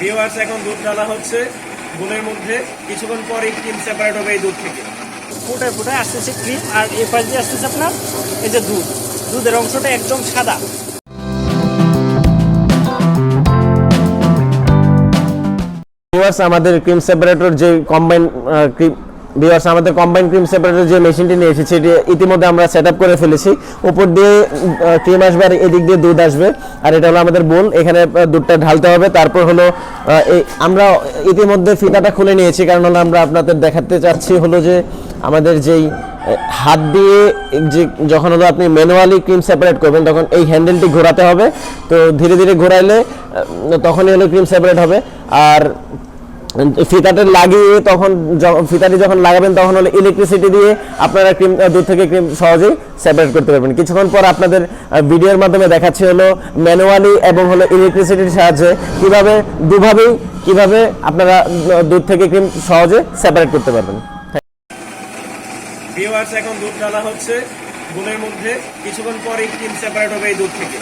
Viewers এখন দুধ ঢালা হচ্ছে বোনের মধ্যে। কিছুক্ষণ পরে ক্রিম সেপারেট হবে এই দুধ থেকে। ফুটায় ফুটে আসতেছে ক্রিম আর এ পাশ দিয়ে আসতেছে আপনার এই যে দুধ। দুধের অংশটা একদম সাদা। আমাদের ক্রিম সেপারেটর যে কম্বাইন ক্রিম ভিউয়ার্স আমাদের কম্বাইন ক্রিম সেপারেটর যে মেশিনটি নিয়ে এসেছি, এটি ইতিমধ্যে আমরা সেট আপ করে ফেলেছি। উপর দিয়ে ক্রিম আসবে আর এদিক দিয়ে দুধ আসবে। আর এটা হলো আমাদের বোল এখানে দুধটা ঢালতে হবে। তারপর হলো আমরা ইতিমধ্যে ফিতাটা খুলে নিয়েছি, কারণ হলো আমরা আপনাদের দেখাতে চাচ্ছি হলো যে আমাদের যেই হাত দিয়ে যে যখন হলো আপনি ম্যানুয়ালি ক্রিম সেপারেট করবেন, তখন এই হ্যান্ডেলটি ঘোরাতে হবে। তো ধীরে ধীরে ঘোরাইলে তখনই হলো ক্রিম সেপারেট হবে। আর ফিতাটা লাগিয়ে তখন ফিতাটি যখন লাগাবেন, তখন হলো ইলেকট্রিসিটি দিয়ে আপনারা ক্রিম দুধ থেকে ক্রিম সহজেই সেপারেট করতে পারবেন। কিছুক্ষণ পর আপনাদের ভিডিওর মাধ্যমে দেখাচ্ছি হলো ম্যানুয়ালি এবং হলো ইলেকট্রিসিটির সাহায্যে কীভাবে, দুভাবেই কীভাবে আপনারা দুধ থেকে ক্রিম সহজে সেপারেট করতে পারবেন। এখন দুধ ঢালা হচ্ছে। বোলের মধ্যে কিছুক্ষণ পরেই ক্রিম সেপারেট হবে এই দুধ থেকে।